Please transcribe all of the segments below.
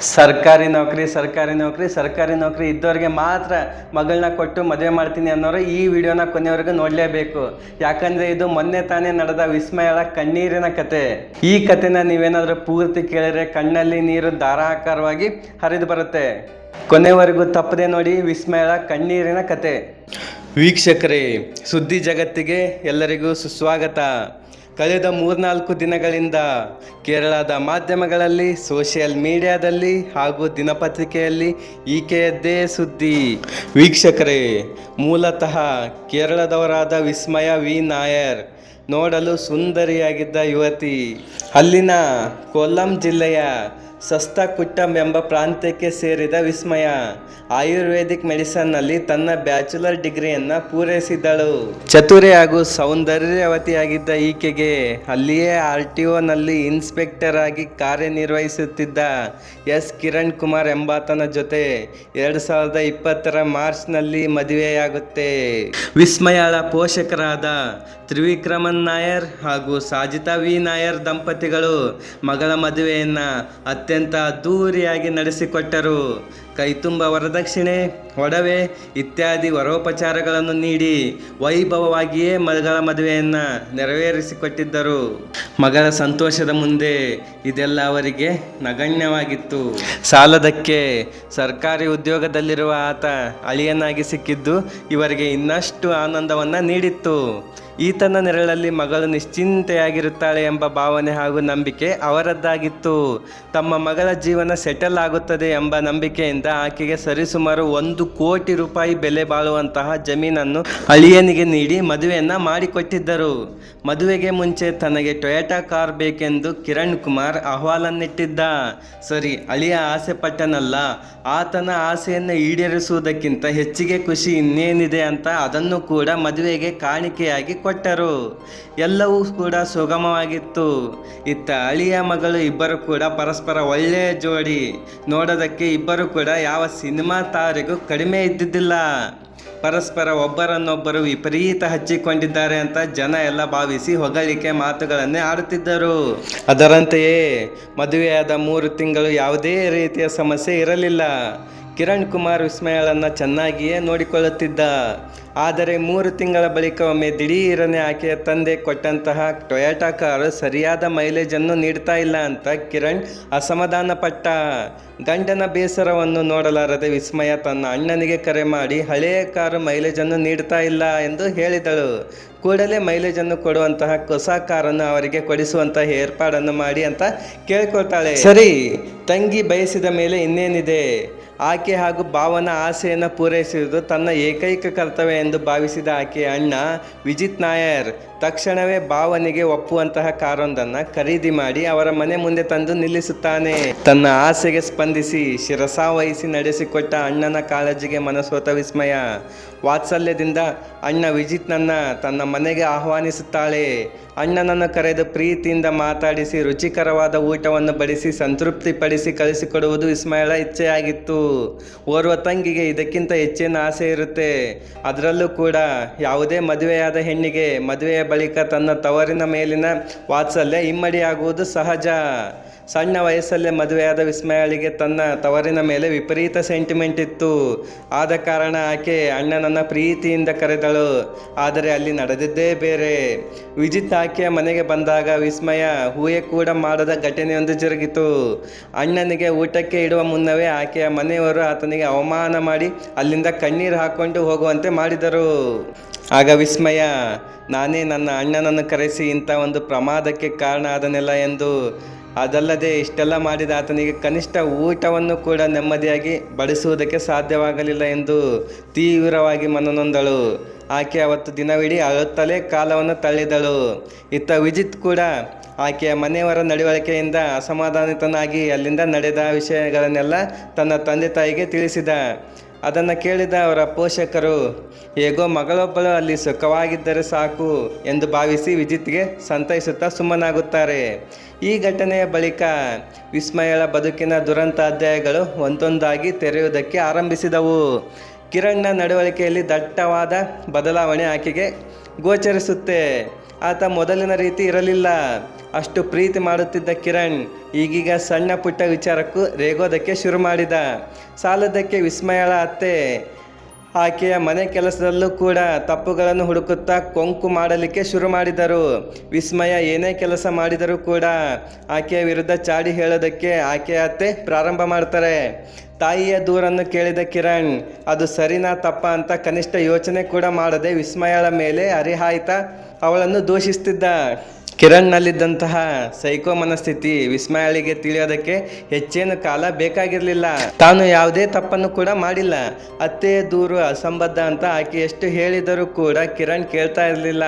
ಸರ್ಕಾರಿ ನೌಕರಿ ಸರ್ಕಾರಿ ನೌಕರಿ ಸರ್ಕಾರಿ ನೌಕರಿ ಇದ್ದವ್ರಿಗೆ ಮಾತ್ರ ಮಗಳನ್ನ ಕೊಟ್ಟು ಮದುವೆ ಮಾಡ್ತೀನಿ ಅನ್ನೋರು ಈ ವಿಡಿಯೋನ ಕೊನೆಯವರೆಗೂ ನೋಡಲೇಬೇಕು. ಯಾಕಂದರೆ ಇದು ಮೊನ್ನೆ ತಾನೇ ನಡೆದ ವಿಸ್ಮಯಳ ಕಣ್ಣೀರಿನ ಕತೆ. ಈ ಕತೆನ ನೀವೇನಾದರೂ ಪೂರ್ತಿ ಕೇಳಿದ್ರೆ ಕಣ್ಣಲ್ಲಿ ನೀರು ಧಾರಾಕಾರವಾಗಿ ಹರಿದು ಬರುತ್ತೆ. ಕೊನೆವರೆಗೂ ತಪ್ಪದೆ ನೋಡಿ ವಿಸ್ಮಯಳ ಕಣ್ಣೀರಿನ ಕತೆ. ವೀಕ್ಷಕರೇ, ಸುದ್ದಿ ಜಗತ್ತಿಗೆ ಎಲ್ಲರಿಗೂ ಸುಸ್ವಾಗತ. ಕಳೆದ ಮೂರ್ನಾಲ್ಕು ದಿನಗಳಿಂದ ಕೇರಳದ ಮಾಧ್ಯಮಗಳಲ್ಲಿ, ಸೋಷಿಯಲ್ ಮೀಡಿಯಾದಲ್ಲಿ ಹಾಗೂ ದಿನಪತ್ರಿಕೆಯಲ್ಲಿ ಈಕೆಯದ್ದೇ ಸುದ್ದಿ. ವೀಕ್ಷಕರೇ, ಮೂಲತಃ ಕೇರಳದವರಾದ ವಿಸ್ಮಯ ವಿ. ನಾಯರ್ ನೋಡಲು ಸುಂದರಿಯಾಗಿದ್ದ ಯುವತಿ. ಅಲ್ಲಿನ ಕೊಲ್ಲಂ ಜಿಲ್ಲೆಯ ಸಸ್ತಾಕುಟ್ಟಂ ಎಂಬ ಪ್ರಾಂತ್ಯಕ್ಕೆ ಸೇರಿದ ವಿಸ್ಮಯ. ಆಯುರ್ವೇದಿಕ್ ಮೆಡಿಸನ್ನಲ್ಲಿ ತನ್ನ ಬ್ಯಾಚುಲರ್ ಡಿಗ್ರಿಯನ್ನು ಪೂರೈಸಿದ್ದಳು ಚತುರೆ ಹಾಗೂ ಸೌಂದರ್ಯವತಿಯಾಗಿದ್ದ ಈಕೆಗೆ ಅಲ್ಲಿಯೇ ಆರ್ ಟಿ ಒನಲ್ಲಿ ಇನ್ಸ್ಪೆಕ್ಟರ್ ಆಗಿ ಕಾರ್ಯನಿರ್ವಹಿಸುತ್ತಿದ್ದ ಎಸ್. ಕಿರಣ್ ಕುಮಾರ್ ಎಂಬಾತನ ಜೊತೆ ಎರಡು ಸಾವಿರದ ಇಪ್ಪತ್ತರ ಮಾರ್ಚ್ನಲ್ಲಿ ಮದುವೆಯಾಗುತ್ತೆ. ವಿಸ್ಮಯಳ ಪೋಷಕರಾದ ತ್ರಿವಿಕ್ರಮನ್ ನಾಯರ್ ಹಾಗೂ ಸಾಜಿತಾ ವಿ. ನಾಯರ್ ದಂಪತಿಗಳು ಮಗಳ ಮದುವೆಯನ್ನು ಅತ್ಯಂತ ಅದ್ದೂರಿಯಾಗಿ ನಡೆಸಿಕೊಟ್ಟರು. ಕೈತುಂಬ ವರದಕ್ಷಿಣೆ, ಒಡವೆ ಇತ್ಯಾದಿ ವರೋಪಚಾರಗಳನ್ನು ನೀಡಿ ವೈಭವವಾಗಿಯೇ ಮಗಳ ಮದುವೆಯನ್ನು ನೆರವೇರಿಸಿಕೊಟ್ಟಿದ್ದರು. ಮಗಳ ಸಂತೋಷದ ಮುಂದೆ ಇದೆಲ್ಲ ಅವರಿಗೆ ನಗಣ್ಯವಾಗಿತ್ತು. ಸಾಲದಕ್ಕೆ ಸರ್ಕಾರಿ ಉದ್ಯೋಗದಲ್ಲಿರುವ ಆತ ಅಳಿಯನಾಗಿ ಸಿಕ್ಕಿದ್ದು ಇವರಿಗೆ ಇನ್ನಷ್ಟು ಆನಂದವನ್ನು ನೀಡಿತ್ತು. ಈತನ ನೆರಳಲ್ಲಿ ಮಗಳು ನಿಶ್ಚಿಂತೆಯಾಗಿರುತ್ತಾಳೆ ಎಂಬ ಭಾವನೆ ಹಾಗೂ ನಂಬಿಕೆ ಅವರದ್ದಾಗಿತ್ತು. ತಮ್ಮ ಮಗಳ ಜೀವನ ಸೆಟಲ್ ಆಗುತ್ತದೆ ಎಂಬ ನಂಬಿಕೆಯಿಂದ ಆಕೆಗೆ ಸರಿಸುಮಾರು ಒಂದು ಕೋಟಿ ರೂಪಾಯಿ ಬೆಲೆ ಬಾಳುವಂತಹ ಜಮೀನನ್ನು ಅಳಿಯನಿಗೆ ನೀಡಿ ಮದುವೆಯನ್ನು ಮಾಡಿಕೊಟ್ಟಿದ್ದರು. ಮದುವೆಗೆ ಮುಂಚೆ ತನಗೆ ಟೊಯೋಟಾ ಕಾರ್ ಬೇಕೆಂದು ಕಿರಣ್ ಕುಮಾರ್ ಅಹವಾಲನ್ನಿಟ್ಟಿದ್ದ. ಸರಿ, ಅಳಿಯ ಆಸೆ ಪಟ್ಟನಲ್ಲ, ಆತನ ಆಸೆಯನ್ನು ಈಡೇರಿಸುವುದಕ್ಕಿಂತ ಹೆಚ್ಚಿಗೆ ಖುಷಿ ಇನ್ನೇನಿದೆ ಅಂತ ಅದನ್ನು ಕೂಡ ಮದುವೆಗೆ ಕಾಣಿಕೆಯಾಗಿ ಕೊಟ್ಟರು. ಎಲ್ಲವೂ ಕೂಡ ಸುಗಮವಾಗಿತ್ತು. ಇತ್ತ ಅಳಿಯ ಮಗಳು ಇಬ್ಬರು ಕೂಡ ಪರಸ್ಪರ ಒಳ್ಳೆಯ ಜೋಡಿ ನೋಡೋದಕ್ಕೆ ಇಬ್ಬರು ಕೂಡ ಯಾವ ಸಿನಿಮಾ ತಾರಿಗೂ ಕಡಿಮೆ ಇದ್ದಿದ್ದಿಲ್ಲ. ಪರಸ್ಪರ ಒಬ್ಬರನ್ನೊಬ್ಬರು ವಿಪರೀತ ಹಚ್ಚಿಕೊಂಡಿದ್ದಾರೆ ಅಂತ ಜನ ಎಲ್ಲ ಭಾವಿಸಿ ಹೊಗಳಿಕೆ ಮಾತುಗಳನ್ನೇ ಆಡುತ್ತಿದ್ದರು. ಅದರಂತೆಯೇ ಮದುವೆಯಾದ ಮೂರು ತಿಂಗಳು ಯಾವುದೇ ರೀತಿಯ ಸಮಸ್ಯೆ ಇರಲಿಲ್ಲ. ಕಿರಣ್ ಕುಮಾರ್ ವಿಸ್ಮಯಳನ್ನು ಚೆನ್ನಾಗಿಯೇ ನೋಡಿಕೊಳ್ಳುತ್ತಿದ್ದ. ಆದರೆ ಮೂರು ತಿಂಗಳ ಬಳಿಕ ಒಮ್ಮೆ ದಿಢೀರನೆ ಆಕೆಯ ತಂದೆ ಕೊಟ್ಟಂತಹ ಟೊಯಾಟಾ ಕಾರು ಸರಿಯಾದ ಮೈಲೇಜನ್ನು ನೀಡ್ತಾ ಇಲ್ಲ ಅಂತ ಕಿರಣ್ ಅಸಮಾಧಾನಪಟ್ಟ. ಗಂಡನ ಬೇಸರವನ್ನು ನೋಡಲಾರದೆ ವಿಸ್ಮಯ ತನ್ನ ಅಣ್ಣನಿಗೆ ಕರೆ ಮಾಡಿ ಹಳೆಯ ಕಾರು ಮೈಲೇಜನ್ನು ನೀಡ್ತಾ ಇಲ್ಲ ಎಂದು ಹೇಳಿದಳು. ಕೂಡಲೇ ಮೈಲೇಜನ್ನು ಕೊಡುವಂತಹ ಹೊಸ ಕಾರನ್ನು ಅವರಿಗೆ ಕೊಡಿಸುವಂತಹ ಏರ್ಪಾಡನ್ನು ಮಾಡಿ ಅಂತ ಕೇಳ್ಕೊಳ್ತಾಳೆ. ಸರಿ. ತಂಗಿ ಬಯಸಿದ ಮೇಲೆ ಇನ್ನೇನಿದೆ? ಆಕೆ ಹಾಗೂ ಭಾವನ ಆಸೆಯನ್ನು ಪೂರೈಸುವುದು ತನ್ನ ಏಕೈಕ ಕರ್ತವ್ಯ ಎಂದು ಭಾವಿಸಿದ ಆಕೆಯ ಅಣ್ಣ ವಿಜಿತ್ ನಾಯರ್. ತಕ್ಷಣವೇ ಭಾವನಿಗೆ ಒಪ್ಪುವಂತಹ ಕಾರೊಂದನ್ನು ಖರೀದಿ ಮಾಡಿ ಅವರ ಮನೆ ಮುಂದೆ ತಂದು ನಿಲ್ಲಿಸುತ್ತಾನೆ. ತನ್ನ ಆಸೆಗೆ ಸ್ಪಂದಿಸಿ ಶಿರಸಾವಹಿಸಿ ನಡೆಸಿಕೊಟ್ಟ ಅಣ್ಣನ ಕಾಳಜಿಗೆ ಮನಸೋತ ವಿಸ್ಮಯ. ವಾತ್ಸಲ್ಯದಿಂದ ಅಣ್ಣ ವಿಜಿತ್ನನ್ನ ತನ್ನ ಮನೆಗೆ ಆಹ್ವಾನಿಸುತ್ತಾಳೆ. ಅಣ್ಣನನ್ನು ಕರೆದು ಪ್ರೀತಿಯಿಂದ ಮಾತಾಡಿಸಿ ರುಚಿಕರವಾದ ಊಟವನ್ನು ಬಡಿಸಿ ಸಂತೃಪ್ತಿಪಡಿಸಿ ಕಳಿಸಿಕೊಡುವುದು ವಿಸ್ಮಯಳ ಇಚ್ಛೆಯಾಗಿತ್ತು. ಓರ್ವ ತಂಗಿಗೆ ಇದಕ್ಕಿಂತ ಹೆಚ್ಚಿನ ಆಸೆ ಇರುತ್ತೆ. ಅದರಲ್ಲೂ ಕೂಡ ಯಾವುದೇ ಮದುವೆಯಾದ ಹೆಣ್ಣಿಗೆ ಮದುವೆಯ ಬಳಿಕ ತನ್ನ ತವರಿನ ಮೇಲಿನ ವಾತ್ಸಲ್ಯ ಇಮ್ಮಡಿಯಾಗುವುದು ಸಹಜ. ಸಣ್ಣ ವಯಸ್ಸಲ್ಲೇ ಮದುವೆಯಾದ ವಿಸ್ಮಯಾಳಿಗೆ ತನ್ನ ತವರಿನ ಮೇಲೆ ವಿಪರೀತ ಸೆಂಟಿಮೆಂಟ್ ಇತ್ತು. ಆದ ಕಾರಣ ಆಕೆ ಅಣ್ಣನನ್ನು ಪ್ರೀತಿಯಿಂದ ಕರೆದಳು. ಆದರೆ ಅಲ್ಲಿ ನಡೆದಿದ್ದೇ ಬೇರೆ. ವಿಜಿತ್ ಆಕೆಯ ಮನೆಗೆ ಬಂದಾಗ ವಿಸ್ಮಯ ಹೂಯೆ ಕೂಡ ಮಾಡದ ಘಟನೆಯೊಂದು ಜರುಗಿತು. ಅಣ್ಣನಿಗೆ ಊಟಕ್ಕೆ ಇಡುವ ಮುನ್ನವೇ ಆಕೆಯ ಮನೆಯವರು ಆತನಿಗೆ ಅವಮಾನ ಮಾಡಿ ಅಲ್ಲಿಂದ ಕಣ್ಣೀರು ಹಾಕೊಂಡು ಹೋಗುವಂತೆ ಮಾಡಿದರು. ಆಗ ವಿಸ್ಮಯ, ನಾನೇ ನನ್ನ ಅಣ್ಣನನ್ನು ಕರೆಸಿ ಇಂಥ ಒಂದು ಪ್ರಮಾದಕ್ಕೆ ಕಾರಣ ಆದನೆಲ್ಲ ಎಂದು ಅದಲ್ಲದೆ ಇಷ್ಟೆಲ್ಲ ಮಾಡಿದ ಆತನಿಗೆ ಕನಿಷ್ಠ ಊಟವನ್ನು ಕೂಡ ನೆಮ್ಮದಿಯಾಗಿ ಬಡಿಸುವುದಕ್ಕೆ ಸಾಧ್ಯವಾಗಲಿಲ್ಲ ಎಂದು ತೀವ್ರವಾಗಿ ಮನನೊಂದಳು. ಆಕೆ ಅವತ್ತು ದಿನವಿಡೀ ಅಳುತ್ತಲೇ ಕಾಲವನ್ನು ತಳ್ಳಿದಳು. ಇತ್ತ ವಿಜಿತ್ ಕೂಡ ಆಕೆಯ ಮನೆಯವರ ನಡವಳಿಕೆಯಿಂದ ಅಸಮಾಧಾನಿತನಾಗಿ ಅಲ್ಲಿಂದ ನಡೆದ ವಿಷಯಗಳನ್ನೆಲ್ಲ ತನ್ನ ತಂದೆ ತಾಯಿಗೆ ತಿಳಿಸಿದ. ಅದನ್ನು ಕೇಳಿದ ಅವರ ಪೋಷಕರು, ಹೇಗೋ ಮಗಳೊಬ್ಬಳು ಅಲ್ಲಿ ಸುಖವಾಗಿದ್ದರೆ ಸಾಕು ಎಂದು ಭಾವಿಸಿ ವಿಜಿತ್ಗೆ ಸಂತೈಸುತ್ತಾ ಸುಮ್ಮನಾಗುತ್ತಾರೆ. ಈ ಘಟನೆಯ ಬಳಿಕ ವಿಸ್ಮಯಳ ಬದುಕಿನ ದುರಂತ ಅಧ್ಯಾಯಗಳು ಒಂದೊಂದಾಗಿ ತೆರೆಯುವುದಕ್ಕೆ ಆರಂಭಿಸಿದವು. ಕಿರಣ್ನ ನಡವಳಿಕೆಯಲ್ಲಿ ದಟ್ಟವಾದ ಬದಲಾವಣೆ ಆಕೆಗೆ ಗೋಚರಿಸುತ್ತೆ. ಆತ ಮೊದಲಿನ ರೀತಿ ಇರಲಿಲ್ಲ. ಅಷ್ಟು ಪ್ರೀತಿ ಮಾಡುತ್ತಿದ್ದ ಕಿರಣ್ ಈಗೀಗ ಸಣ್ಣ ಪುಟ್ಟ ವಿಚಾರಕ್ಕೂ ರೇಗೋದಕ್ಕೆ ಶುರು ಮಾಡಿದ. ಸಾಲದಕ್ಕೆ ವಿಸ್ಮಯಳ ಅತ್ತೆ. ಆಕೆಯ ಮನೆ ಕೆಲಸದಲ್ಲೂ ಕೂಡ ತಪ್ಪುಗಳನ್ನು ಹುಡುಕುತ್ತಾ ಕೊಂಕು ಮಾಡಲಿಕ್ಕೆ ಶುರು ಮಾಡಿದರು. ವಿಸ್ಮಯ ಏನೇ ಕೆಲಸ ಮಾಡಿದರೂ ಕೂಡ ಆಕೆಯ ವಿರುದ್ಧ ಚಾಡಿ ಹೇಳೋದಕ್ಕೆ ಆಕೆಯ ಅತ್ತೆ ಪ್ರಾರಂಭ ಮಾಡ್ತಾರೆ. ತಾಯಿಯ ದೂರನ್ನು ಕೇಳಿದ ಕಿರಣ್, ಅದು ಸರಿನಾ ತಪ್ಪ ಅಂತ ಕನಿಷ್ಠ ಯೋಚನೆ ಕೂಡ ಮಾಡದೆ ವಿಸ್ಮಯಳ ಮೇಲೆ ಅರಿಹಾಯ್ತ. ಅವಳನ್ನು ದೂಷಿಸ್ತಿದ್ದ. ಕಿರಣ್ನಲ್ಲಿದ್ದಂತಹ ಸೈಕೋ ಮನಸ್ಥಿತಿ ವಿಸ್ಮಯಳಿಗೆ ತಿಳಿಯೋದಕ್ಕೆ ಹೆಚ್ಚೇನು ಕಾಲ ಬೇಕಾಗಿರಲಿಲ್ಲ. ತಾನು ಯಾವುದೇ ತಪ್ಪನ್ನು ಕೂಡ ಮಾಡಿಲ್ಲ. ಅತ್ತೆ, ದೂರು, ಅಸಂಬದ್ಧ ಅಂತ ಆಕೆ ಎಷ್ಟು ಹೇಳಿದರೂ ಕೂಡ ಕಿರಣ್ ಕೇಳ್ತಾ ಇರಲಿಲ್ಲ.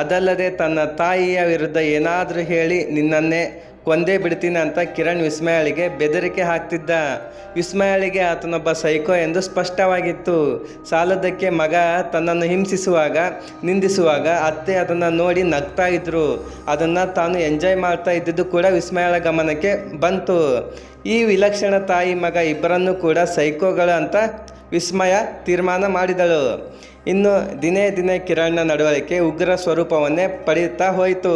ಅದಲ್ಲದೆ ತನ್ನ ತಾಯಿಯ ವಿರುದ್ಧ ಏನಾದರೂ ಹೇಳಿ ನಿನ್ನನ್ನೇ ಕೊಂದೇ ಬಿಡ್ತೀನಿ ಅಂತ ಕಿರಣ್ ವಿಸ್ಮಯಾಳಿಗೆ ಬೆದರಿಕೆ ಹಾಕ್ತಿದ್ದ. ವಿಸ್ಮಯಾಳಿಗೆ ಆತನೊಬ್ಬ ಸೈಕೋ ಎಂದು ಸ್ಪಷ್ಟವಾಗಿತ್ತು. ಸಾಲದಕ್ಕೆ ಮಗ ತನ್ನನ್ನು ಹಿಂಸಿಸುವಾಗ, ನಿಂದಿಸುವಾಗ ಅತ್ತೆ ಅದನ್ನು ನೋಡಿ ನಗ್ತಾ ಇದ್ರು. ಅದನ್ನು ತಾನು ಎಂಜಾಯ್ ಮಾಡ್ತಾ ಇದ್ದಿದ್ದು ಕೂಡ ವಿಸ್ಮಯಾಳ ಗಮನಕ್ಕೆ ಬಂತು. ಈ ವಿಲಕ್ಷಣ ತಾಯಿ ಮಗ ಇಬ್ಬರನ್ನೂ ಕೂಡ ಸೈಕೋಗಳು ಅಂತ ವಿಸ್ಮಯ ತೀರ್ಮಾನ ಮಾಡಿದಳು. ಇನ್ನು ದಿನೇ ದಿನೇ ಕಿರಣ್ನ ನಡವಳಿಕೆ ಉಗ್ರ ಸ್ವರೂಪವನ್ನೇ ಪಡೆಯುತ್ತಾ ಹೋಯಿತು.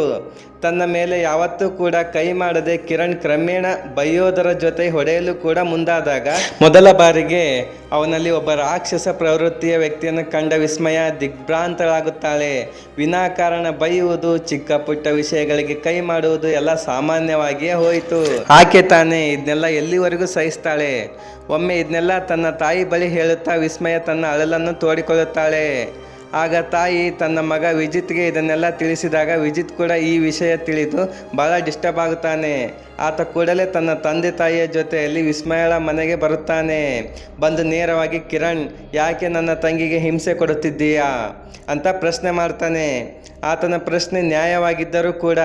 ತನ್ನ ಮೇಲೆ ಯಾವತ್ತೂ ಕೂಡ ಕೈ ಮಾಡದೆ ಕಿರಣ್ ಕ್ರಮೇಣ ಬೈಯೋದರ ಜೊತೆ ಹೊಡೆಯಲು ಕೂಡ ಮುಂದಾದಾಗ ಮೊದಲ ಬಾರಿಗೆ ಅವನಲ್ಲಿ ಒಬ್ಬ ರಾಕ್ಷಸ ಪ್ರವೃತ್ತಿಯ ವ್ಯಕ್ತಿಯನ್ನು ಕಂಡ ವಿಸ್ಮಯ ದಿಗ್ಭ್ರಾಂತಳಾಗುತ್ತಾಳೆ. ವಿನಾಕಾರಣ ಬೈಯುವುದು, ಚಿಕ್ಕ ಪುಟ್ಟ ವಿಷಯಗಳಿಗೆ ಕೈ ಮಾಡುವುದು ಎಲ್ಲ ಸಾಮಾನ್ಯವಾಗಿಯೇ ಹೋಯಿತು. ಆಕೆ ತಾನೇ ಇದನ್ನೆಲ್ಲ ಎಲ್ಲಿವರೆಗೂ ಸಹಿಸ್ತಾಳೆ? ಒಮ್ಮೆ ಇದನ್ನೆಲ್ಲ ತನ್ನ ತಾಯಿ ಬಳಿ ಹೇಳುತ್ತಾ ವಿಸ್ಮಯ ತನ್ನ ಅಳಲನ್ನು ತೋಡಿಕೊಳ್ಳುತ್ತಾಳೆ. ಆಗ ತಾಯಿ ತನ್ನ ಮಗ ವಿಜಿತ್ಗೆ ಇದನ್ನೆಲ್ಲ ತಿಳಿಸಿದಾಗ ವಿಜಿತ್ ಕೂಡ ಈ ವಿಷಯ ತಿಳಿದು ಬಹಳ ಡಿಸ್ಟರ್ಬ್ ಆಗುತ್ತಾನೆ. ಆತ ಕೂಡಲೇ ತನ್ನ ತಂದೆ ತಾಯಿಯ ಜೊತೆಯಲ್ಲಿ ವಿಸ್ಮಯಳ ಮನೆಗೆ ಬರುತ್ತಾನೆ. ಬಂದು ನೇರವಾಗಿ, ಕಿರಣ್, ಯಾಕೆ ನನ್ನ ತಂಗಿಗೆ ಹಿಂಸೆ ಕೊಡುತ್ತಿದ್ದೀಯಾ? ಅಂತ ಪ್ರಶ್ನೆ ಮಾಡ್ತಾನೆ. ಆತನ ಪ್ರಶ್ನೆ ನ್ಯಾಯವಾಗಿದ್ದರೂ ಕೂಡ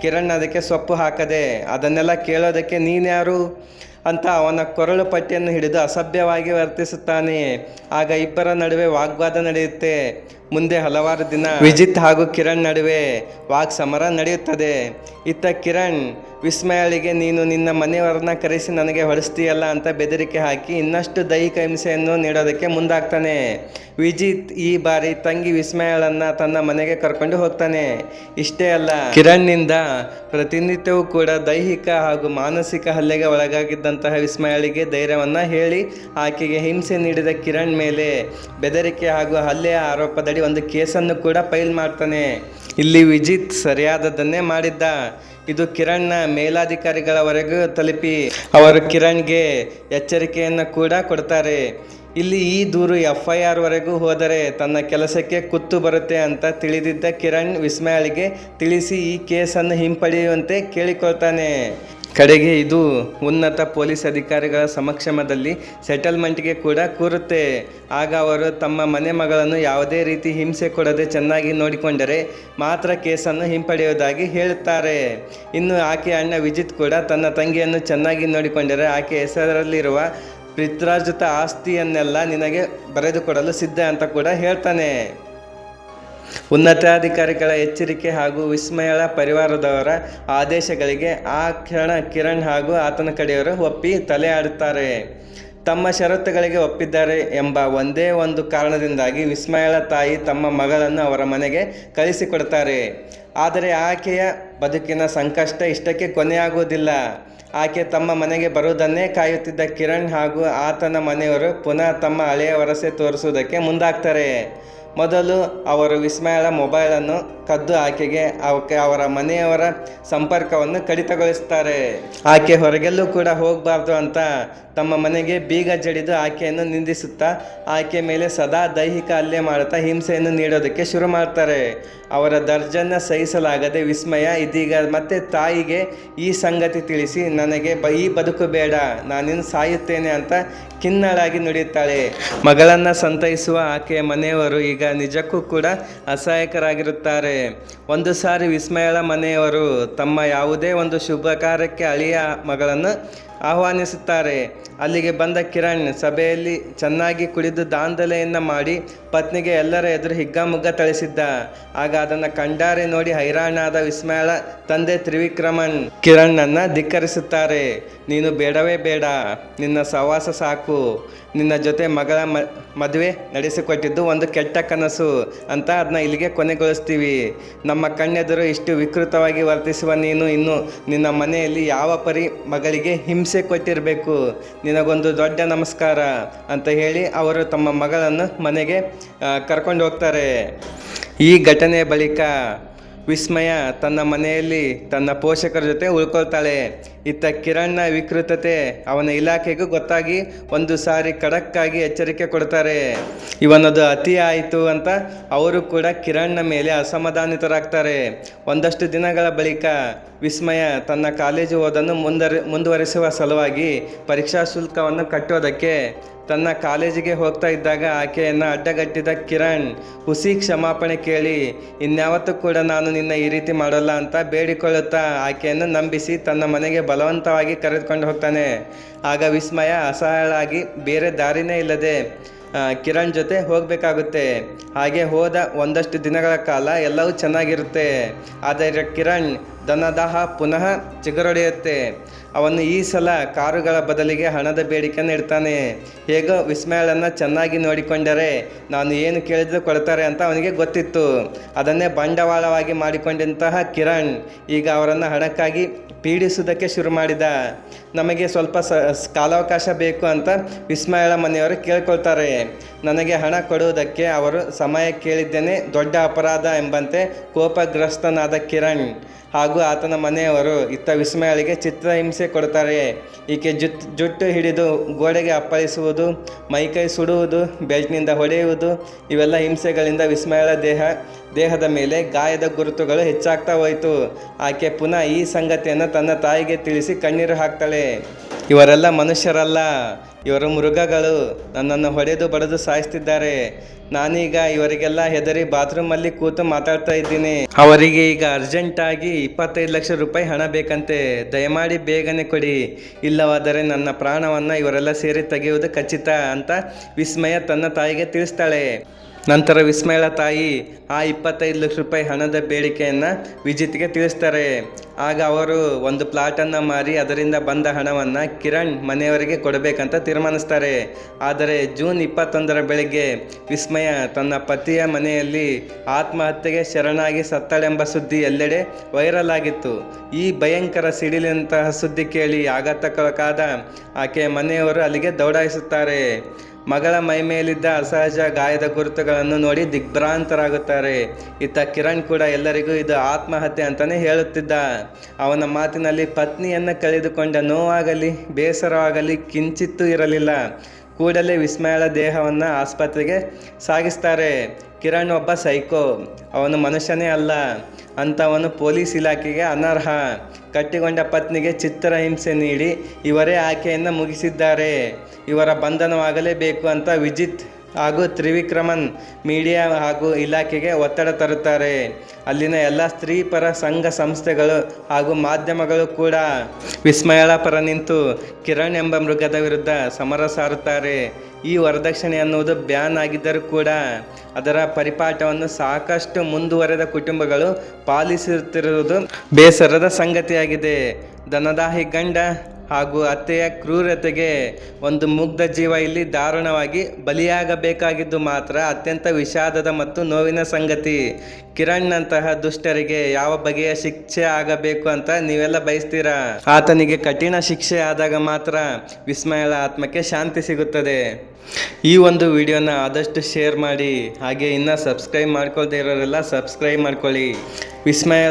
ಕಿರಣ್ ಅದಕ್ಕೆ ಸೊಪ್ಪು ಹಾಕದೆ, ಅದನ್ನೆಲ್ಲ ಕೇಳೋದಕ್ಕೆ ನೀನ್ಯಾರು ಅಂತ ಅವನ ಕೊರಳು ಪಟ್ಟಿಯನ್ನು ಹಿಡಿದು ಅಸಭ್ಯವಾಗಿ ವರ್ತಿಸುತ್ತಾನೆ ಆಗ ಇಬ್ಬರ ನಡುವೆ ವಾಗ್ವಾದ ನಡೆಯುತ್ತೆ. ಮುಂದೆ ಹಲವಾರು ದಿನ ವಿಜಿತ್ ಹಾಗೂ ಕಿರಣ್ ನಡುವೆ ವಾಕ್ ಸಮರ ನಡೆಯುತ್ತದೆ. ಇತ್ತ ಕಿರಣ್, ವಿಸ್ಮಯಳಿಗೆ ನೀನು ನಿನ್ನ ಮನೆಯವರನ್ನ ಕರೆಸಿ ನನಗೆ ಹೊಡೆಸ್ತೀಯಲ್ಲ ಅಂತ ಬೆದರಿಕೆ ಹಾಕಿ ಇನ್ನಷ್ಟು ದೈಹಿಕ ಹಿಂಸೆಯನ್ನು ನೀಡೋದಕ್ಕೆ ಮುಂದಾಗ್ತಾನೆ. ವಿಜಿತ್ ಈ ಬಾರಿ ತಂಗಿ ವಿಸ್ಮಯಳನ್ನ ತನ್ನ ಮನೆಗೆ ಕರ್ಕೊಂಡು ಹೋಗ್ತಾನೆ. ಇಷ್ಟೇ ಅಲ್ಲ, ಕಿರಣ್ನಿಂದ ಪ್ರತಿನಿತ್ಯವೂ ಕೂಡ ದೈಹಿಕ ಹಾಗೂ ಮಾನಸಿಕ ಹಲ್ಲೆಗೆ ಒಳಗಾಗಿದ್ದಂತಹ ವಿಸ್ಮಯಳಿಗೆ ಧೈರ್ಯವನ್ನ ಹೇಳಿ ಆಕೆಗೆ ಹಿಂಸೆ ನೀಡಿದ ಕಿರಣ್ ಮೇಲೆ ಬೆದರಿಕೆ ಹಾಗೂ ಹಲ್ಲೆಯ ಆರೋಪದಡಿ ಒಂದು ಕೇಸನ್ನು ಕೂಡ ಫೈಲ್ ಮಾಡ್ತಾನೆ. ಇಲ್ಲಿ ವಿಜಿತ್ ಸರಿಯಾದದನ್ನೇ ಮಾಡಿದ್ದ. ಇದು ಕಿರಣ್ನ ಮೇಲಾಧಿಕಾರಿಗಳವರೆಗೂ ತಲುಪಿ ಅವರು ಕಿರಣ್ಗೆ ಎಚ್ಚರಿಕೆಯನ್ನು ಕೂಡ ಕೊಡ್ತಾರೆ. ಇಲ್ಲಿ ಈ ದೂರು ಎಫ್ ಐ ಆರ್ ವರೆಗೂ ಹೋದರೆ ತನ್ನ ಕೆಲಸಕ್ಕೆ ಕುತ್ತು ಬರುತ್ತೆ ಅಂತ ತಿಳಿದಿದ್ದ ಕಿರಣ್ ವಿಸ್ಮಯಾಳಿಗೆ ತಿಳಿಸಿ ಈ ಕೇಸನ್ನು ಹಿಂಪಡೆಯುವಂತೆ ಕೇಳಿಕೊಳ್ತಾನೆ. ಕಡೆಗೆ ಇದು ಉನ್ನತ ಪೊಲೀಸ್ ಅಧಿಕಾರಿಗಳ ಸಮಕ್ಷಮದಲ್ಲಿ ಸೆಟಲ್ಮೆಂಟ್ಗೆ ಕೂಡ ಕೂರುತ್ತೆ. ಆಗ ಅವರು ತಮ್ಮ ಮನೆ ಮಗಳನ್ನು ಯಾವುದೇ ರೀತಿ ಹಿಂಸೆ ಕೊಡದೆ ಚೆನ್ನಾಗಿ ನೋಡಿಕೊಂಡರೆ ಮಾತ್ರ ಕೇಸನ್ನು ಹಿಂಪಡೆಯುವುದಾಗಿ ಹೇಳುತ್ತಾರೆ. ಇನ್ನು ಆಕೆ ಅಣ್ಣ ವಿಜಿತ್ ಕೂಡ ತನ್ನ ತಂಗಿಯನ್ನು ಚೆನ್ನಾಗಿ ನೋಡಿಕೊಂಡರೆ ಆಕೆ ಹೆಸರಲ್ಲಿರುವ ಪಿತ್ರಾರ್ಜಿತ ಆಸ್ತಿಯನ್ನೆಲ್ಲ ನಿನಗೆ ಬರೆದುಕೊಡಲು ಸಿದ್ಧ ಅಂತ ಕೂಡ ಹೇಳ್ತಾನೆ. ಉನ್ನತಾಧಿಕಾರಿಗಳ ಎಚ್ಚರಿಕೆ ಹಾಗೂ ವಿಸ್ಮಯಳ ಪರಿವಾರದವರ ಆದೇಶಗಳಿಗೆ ಆ ಕ್ಷಣ ಕಿರಣ್ ಹಾಗೂ ಆತನ ಕಡೆಯವರು ಒಪ್ಪಿ ತಲೆ ಆಡುತ್ತಾರೆ ತಮ್ಮ ಷರತ್ತುಗಳಿಗೆ ಒಪ್ಪಿದ್ದಾರೆ ಎಂಬ ಒಂದೇ ಒಂದು ಕಾರಣದಿಂದಾಗಿ ವಿಸ್ಮಯಳ ತಾಯಿ ತಮ್ಮ ಮಗಳನ್ನು ಅವರ ಮನೆಗೆ ಕಳಿಸಿಕೊಡ್ತಾರೆ ಆದರೆ ಆಕೆಯ ಬದುಕಿನ ಸಂಕಷ್ಟ ಇಷ್ಟಕ್ಕೆ ಕೊನೆಯಾಗುವುದಿಲ್ಲ. ಆಕೆ ತಮ್ಮ ಮನೆಗೆ ಬರುವುದನ್ನೇ ಕಾಯುತ್ತಿದ್ದ ಕಿರಣ್ ಹಾಗೂ ಆತನ ಮನೆಯವರು ಪುನಃ ತಮ್ಮ ಹಳೆಯ ವರಸೆ ತೋರಿಸುವುದಕ್ಕೆ ಮುಂದಾಗ್ತಾರೆ. ಮೊದಲು ಅವರು ವಿಸ್ಮಯಳ ಮೊಬೈಲನ್ನು ಕದ್ದು ಆಕೆಗೆ, ಅವಕ್ಕೆ ಅವರ ಮನೆಯವರ ಸಂಪರ್ಕವನ್ನು ಕಡಿತಗೊಳಿಸ್ತಾರೆ ಆಕೆ ಹೊರಗೆಲ್ಲೂ ಕೂಡ ಹೋಗಬಾರ್ದು ಅಂತ ತಮ್ಮ ಮನೆಗೆ ಬೀಗ ಜಡಿದು ಆಕೆಯನ್ನು ನಿಂದಿಸುತ್ತಾ ಆಕೆ ಮೇಲೆ ಸದಾ ದೈಹಿಕ ಹಲ್ಲೆ ಮಾಡುತ್ತಾ ಹಿಂಸೆಯನ್ನು ನೀಡೋದಕ್ಕೆ ಶುರು ಮಾಡ್ತಾರೆ. ಅವರ ದರ್ಜನ್ನ ಸಹಿಸಲಾಗದೆ ವಿಸ್ಮಯ, ಇದೀಗ ಮತ್ತೆ ತಾಯಿಗೆ ಈ ಸಂಗತಿ ತಿಳಿಸಿ, ನನಗೆ ಬ, ಈ ಬದುಕು ಬೇಡ, ನಾನಿನ್ನು ಸಾಯುತ್ತೇನೆ ಅಂತ ಕಿನ್ನಳಾಗಿ ನುಡಿಯುತ್ತಾಳೆ. ಮಗಳನ್ನು ಸಂತೈಸುವ ಆಕೆಯ ಮನೆಯವರು ಈಗ ನಿಜಕ್ಕೂ ಕೂಡ ಅಸಹಾಯಕರಾಗಿರುತ್ತಾರೆ. ಒಂದು ಸಾರಿ ವಿಸ್ಮಯಳ ಮನೆಯವರು ತಮ್ಮ ಯಾವುದೇ ಒಂದು ಶುಭ ಕಾರ್ಯಕ್ಕೆ ಅಳಿಯ ಮಗಳನ್ನು ಆಹ್ವಾನಿಸುತ್ತಾರೆ. ಅಲ್ಲಿಗೆ ಬಂದ ಕಿರಣ್ ಸಭೆಯಲ್ಲಿ ಚೆನ್ನಾಗಿ ಕುಡಿದು ದಾಂಧಲೆಯನ್ನು ಮಾಡಿ ಪತ್ನಿಗೆ ಎಲ್ಲರ ಎದುರು ಹಿಗ್ಗಾಮುಗ್ಗ ಥಳಿಸಿದ್ದ. ಆಗ ಅದನ್ನು ಕಂಡಾರೆ ನೋಡಿ ಹೈರಾಣಾದ ವಿಸ್ಮಯಳ ತಂದೆ ತ್ರಿವಿಕ್ರಮನ್. ಕಿರಣ್ಣನ್ನ ಧಿಕ್ಕರಿಸುತ್ತಾರೆ. ನೀನು ಬೇಡವೇ ಬೇಡ. ನಿನ್ನ ಸವಾಸ ಸಾಕು. ನಿನ್ನ ಜೊತೆ ಮಗಳ ಮ, ಮದುವೆ ನಡೆಸಿಕೊಟ್ಟಿದ್ದು ಒಂದು ಕೆಟ್ಟ ಕನಸು ಅಂತ ಅದನ್ನ ಇಲ್ಲಿಗೆ ಕೊನೆಗೊಳಿಸ್ತೀವಿ. ನಮ್ಮ ಕಣ್ಣೆದುರು ಇಷ್ಟು ವಿಕೃತವಾಗಿ ವರ್ತಿಸುವ ನೀನು ಇನ್ನು ನಿನ್ನ ಮನೆಯಲ್ಲಿ ಯಾವ ಪರಿ ಮಗಳಿಗೆ ಹಿಂಸೆ ಕೊಟ್ಟಿರಬೇಕು? ನಿನಗೊಂದು ದೊಡ್ಡ ನಮಸ್ಕಾರ ಅಂತ ಹೇಳಿ ಅವರು ತಮ್ಮ ಮಗಳನ್ನು ಮನೆಗೆ ಕರ್ಕೊಂಡು ಹೋಗ್ತಾರೆ. ಈ ಘಟನೆ ಬಳಿಕ ವಿಸ್ಮಯ ತನ್ನ ಮನೆಯಲ್ಲಿ ತನ್ನ ಪೋಷಕರ ಜೊತೆ ಉಳ್ಕೊಳ್ತಾಳೆ. ಇತ್ತ ಕಿರಣ್ನ ವಿಕೃತತೆ ಅವನ ಇಲಾಖೆಗೂ ಗೊತ್ತಾಗಿ ಒಂದು ಸಾರಿ ಖಡಕ್ಕಾಗಿ ಎಚ್ಚರಿಕೆ ಕೊಡ್ತಾರೆ. ಇವನದು ಅತಿ ಆಯಿತು ಅಂತ ಅವರು ಕೂಡ ಕಿರಣ್ನ ಮೇಲೆ ಅಸಮಾಧಾನಿತರಾಗ್ತಾರೆ. ಒಂದಷ್ಟು ದಿನಗಳ ಬಳಿಕ ವಿಸ್ಮಯ ತನ್ನ ಕಾಲೇಜು ಓದನ್ನು ಮುಂದರಿ, ಮುಂದುವರಿಸುವ ಸಲುವಾಗಿ ಪರೀಕ್ಷಾ ಶುಲ್ಕವನ್ನು ಕಟ್ಟೋದಕ್ಕೆ ತನ್ನ ಕಾಲೇಜಿಗೆ ಹೋಗ್ತಾ ಇದ್ದಾಗ ಆಕೆಯನ್ನು ಅಡ್ಡಗಟ್ಟಿದ ಕಿರಣ್ ಹುಸಿ ಕ್ಷಮಾಪಣೆ ಕೇಳಿ, ಇನ್ಯಾವತ್ತೂ ಕೂಡ ನಾನು ನಿನ್ನ ಈ ರೀತಿ ಮಾಡೋಲ್ಲ ಅಂತ ಬೇಡಿಕೊಳ್ಳುತ್ತಾ ಆಕೆಯನ್ನು ನಂಬಿಸಿ ತನ್ನ ಮನೆಗೆ ಬಲವಂತವಾಗಿ ಕರೆದುಕೊಂಡು ಹೋಗ್ತಾನೆ. ಆಗ ವಿಸ್ಮಯ ಅಸಹಾಯಳಾಗಿ ಬೇರೆ ದಾರಿನೇ ಇಲ್ಲದೆ ಕಿರಣ್ ಜೊತೆ ಹೋಗಬೇಕಾಗುತ್ತೆ. ಹಾಗೆ ಹೋದ ಒಂದಷ್ಟು ದಿನಗಳ ಕಾಲ ಎಲ್ಲವೂ ಚೆನ್ನಾಗಿರುತ್ತೆ. ಆದರೆ ಕಿರಣ್ ದನದಾಹ ಪುನಃ ಚಿಗುರೊಡೆಯುತ್ತೆ. ಅವನು ಈ ಸಲ ಕಾರುಗಳ ಬದಲಿಗೆ ಹಣದ ಬೇಡಿಕೆ ಇಡ್ತಾನೆ. ಹೇಗೋ ವಿಸ್ಮಯಳನ್ನು ಚೆನ್ನಾಗಿ ನೋಡಿಕೊಂಡರೆ ನಾನು ಏನು ಕೇಳಿದ್ರು ಕೊಡ್ತಾರೆ ಅಂತ ಅವನಿಗೆ ಗೊತ್ತಿತ್ತು. ಅದನ್ನೇ ಬಂಡವಾಳವಾಗಿ ಮಾಡಿಕೊಂಡಂತಹ ಕಿರಣ್ ಈಗ ಅವರನ್ನು ಹಣಕ್ಕಾಗಿ ಪೀಡಿಸುವುದಕ್ಕೆ ಶುರು ಮಾಡಿದ. ನಮಗೆ ಸ್ವಲ್ಪ ಸ, ಕಾಲಾವಕಾಶ ಬೇಕು ಅಂತ ವಿಸ್ಮಯಳ ಮನೆಯವರು ಕೇಳ್ಕೊಳ್ತಾರೆ. ನನಗೆ ಹಣ ಕೊಡುವುದಕ್ಕೆ ಅವರು ಸಮಯ ಕೇಳಿದ್ದೇನೆ, ದೊಡ್ಡ ಅಪರಾಧ ಎಂಬಂತೆ ಕೋಪಗ್ರಸ್ತನಾದ ಕಿರಣ್ ಹಾಗೂ ಆತನ ಮನೆಯವರು ಇತ್ತ ವಿಸ್ಮಯಳಿಗೆ ಚಿತ್ರಹಿಂಸೆ ಕೊಡ್ತಾರೆ ಈಕೆ ಜುತ್ ಜುಟ್ಟು ಹಿಡಿದು ಗೋಡೆಗೆ ಅಪ್ಪಳಿಸುವುದು, ಮೈಕೈ ಸುಡುವುದು, ಬೆಲ್ಟ್ನಿಂದ ಹೊಡೆಯುವುದು, ಇವೆಲ್ಲ ಹಿಂಸೆಗಳಿಂದ ವಿಸ್ಮಯಳ ದೇಹ. ದೇಹದ ಮೇಲೆ ಗಾಯದ ಗುರುತುಗಳು ಹೆಚ್ಚಾಗ್ತಾ ಹೋಯಿತು. ಆಕೆ ಪುನಃ ಈ ಸಂಗತಿಯನ್ನು ತನ್ನ ತಾಯಿಗೆ ತಿಳಿಸಿ ಕಣ್ಣೀರು ಹಾಕ್ತಾಳೆ. ಇವರೆಲ್ಲ ಮನುಷ್ಯರಲ್ಲ. ಇವರು ಮೃಗಗಳು. ನನ್ನನ್ನು ಹೊಡೆದು ಬಡದು ಸಾಯಿಸ್ತಿದ್ದಾರೆ. ನಾನೀಗ ಇವರಿಗೆಲ್ಲ ಹೆದರಿ ಬಾತ್ರೂಮಲ್ಲಿ ಕೂತು ಮಾತಾಡ್ತಾ ಇದ್ದೀನಿ. ಅವರಿಗೆ ಈಗ ಅರ್ಜೆಂಟಾಗಿ ಇಪ್ಪತ್ತೈದು ಲಕ್ಷ ರೂಪಾಯಿ ಹಣ ಬೇಕಂತೆ. ದಯಮಾಡಿ ಬೇಗನೆ ಕೊಡಿ. ಇಲ್ಲವಾದರೆ ನನ್ನ ಪ್ರಾಣವನ್ನು ಇವರೆಲ್ಲ ಸೇರಿ ತೆಗೆಯುವುದು ಖಚಿತ ಅಂತ ವಿಸ್ಮಯ ತನ್ನ ತಾಯಿಗೆ ತಿಳಿಸ್ತಾಳೆ. ನಂತರ ವಿಸ್ಮಯಳ ತಾಯಿ ಆ ಇಪ್ಪತ್ತೈದು ಲಕ್ಷ ರೂಪಾಯಿ ಹಣದ ಬೇಡಿಕೆಯನ್ನು ವಿಜಿತ್ಗೆ ತಿಳಿಸ್ತಾರೆ. ಆಗ ಅವರು ಒಂದು ಪ್ಲಾಟನ್ನು ಮಾರಿ ಅದರಿಂದ ಬಂದ ಹಣವನ್ನು ಕಿರಣ್ ಮನೆಯವರಿಗೆ ಕೊಡಬೇಕಂತ ತೀರ್ಮಾನಿಸ್ತಾರೆ. ಆದರೆ ಜೂನ್ ಇಪ್ಪತ್ತೊಂದರ ಬೆಳಗ್ಗೆ ವಿಸ್ಮಯ ತನ್ನ ಪತಿಯ ಮನೆಯಲ್ಲಿ ಆತ್ಮಹತ್ಯೆಗೆ ಶರಣಾಗಿ ಸತ್ತಳೆಂಬ ಸುದ್ದಿ ಎಲ್ಲೆಡೆ ವೈರಲ್ ಆಗಿತ್ತು. ಈ ಭಯಂಕರ ಸಿಡಿಲಿನಂತಹ ಸುದ್ದಿ ಕೇಳಿ ಆಘಾತಕ್ಕೊಳಗಾದ ಆಕೆಯ ಮನೆಯವರು ಅಲ್ಲಿಗೆ ದೌಡಾಯಿಸುತ್ತಾರೆ. ಮಗಳ ಮೈಮೇಲಿದ್ದ ಅಸಹಜ ಗಾಯದ ಗುರುತುಗಳನ್ನು ನೋಡಿ ದಿಗ್ಭ್ರಾಂತರಾಗುತ್ತಾರೆ. ಇತ್ತ ಕಿರಣ್ ಕೂಡ ಎಲ್ಲರಿಗೂ ಇದು ಆತ್ಮಹತ್ಯೆ ಅಂತಾನೆ ಹೇಳುತ್ತಿದ್ದ. ಅವನ ಮಾತಿನಲ್ಲಿ ಪತ್ನಿಯನ್ನು ಕಳೆದುಕೊಂಡ ನೋವಾಗಲಿ ಬೇಸರವಾಗಲಿ ಕಿಂಚಿತ್ತೂ ಇರಲಿಲ್ಲ. ಕೂಡಲೇ ವಿಸ್ಮಯಳ ದೇಹವನ್ನು ಆಸ್ಪತ್ರೆಗೆ ಸಾಗಿಸ್ತಾರೆ. ಕಿರಣ್ ಒಬ್ಬ ಸೈಕೋ. ಅವನು ಮನುಷ್ಯನೇ ಅಲ್ಲ ಅಂತವನು ಪೊಲೀಸ್ ಇಲಾಖೆಗೆ ಅನರ್ಹ. ಕಟ್ಟಿಕೊಂಡ ಪತ್ನಿಗೆ ಚಿತ್ರಹಿಂಸೆ ನೀಡಿ ಇವರೇ ಆಕೆಯನ್ನು ಮುಗಿಸಿದ್ದಾರೆ. ಇವರ ಬಂಧನವಾಗಲೇಬೇಕು ಅಂತ ವಿಜಿತ್ ಹಾಗೂ ತ್ರಿವಿಕ್ರಮನ್ ಮೀಡಿಯಾ ಹಾಗೂ ಇಲಾಖೆಗೆ ಒತ್ತಡ ತರುತ್ತಾರೆ. ಅಲ್ಲಿನ ಎಲ್ಲ ಸ್ತ್ರೀ ಪರ ಸಂಘ ಸಂಸ್ಥೆಗಳು ಹಾಗೂ ಮಾಧ್ಯಮಗಳು ಕೂಡ ವಿಸ್ಮಯಳ ಪರ ನಿಂತು ಕಿರಣ್ ಎಂಬ ಮೃಗದ ವಿರುದ್ಧ ಸಮರ ಸಾರುತ್ತಾರೆ. ಈ ವರದಕ್ಷಿಣೆ ಅನ್ನುವುದು ಬ್ಯಾನ್ ಆಗಿದ್ದರೂ ಕೂಡ ಅದರ ಪರಿಪಾಠವನ್ನು ಸಾಕಷ್ಟು ಮುಂದುವರೆದ ಕುಟುಂಬಗಳು ಪಾಲಿಸುತ್ತಿರುವುದು ಬೇಸರದ ಸಂಗತಿಯಾಗಿದೆ. ದನದಾಹಿ ಗಂಡ ಹಾಗೂ ಅತ್ತೆಯ ಕ್ರೂರತೆಗೆ ಒಂದು ಮುಗ್ಧ ಜೀವ ಇಲ್ಲಿ ದಾರುಣವಾಗಿ ಬಲಿಯಾಗಬೇಕಾಗಿದ್ದು ಮಾತ್ರ ಅತ್ಯಂತ ವಿಷಾದದ ಮತ್ತು ನೋವಿನ ಸಂಗತಿ. ಕಿರಣ್ನಂತಹ ದುಷ್ಟರಿಗೆ ಯಾವ ಬಗೆಯ ಶಿಕ್ಷೆ ಆಗಬೇಕು ಅಂತ ನೀವೆಲ್ಲ ಬಯಸ್ತೀರಾ? ಆತನಿಗೆ ಕಠಿಣ ಶಿಕ್ಷೆ ಆದಾಗ ಮಾತ್ರ ವಿಸ್ಮಯಳ ಆತ್ಮಕ್ಕೆ ಶಾಂತಿ ಸಿಗುತ್ತದೆ. ಈ ಒಂದು ವಿಡಿಯೋನ ಆದಷ್ಟು ಶೇರ್ ಮಾಡಿ, ಹಾಗೆ ಇನ್ನೂ ಸಬ್ಸ್ಕ್ರೈಬ್ ಮಾಡ್ಕೊಳ್ದೇ ಇರೋರೆಲ್ಲ ಸಬ್ಸ್ಕ್ರೈಬ್ ಮಾಡ್ಕೊಳ್ಳಿ. ವಿಸ್ಮಯ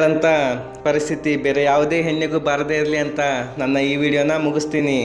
ಪರಿಸ್ಥಿತಿ ಬೇರೆ ಯಾವುದೇ ಹೆಣ್ಣಿಗೂ ಬಾರದೇ ಇರಲಿ ಅಂತ ನನ್ನ ಈ ವಿಡಿಯೋನ ಮುಗಿಸ್ತೀನಿ.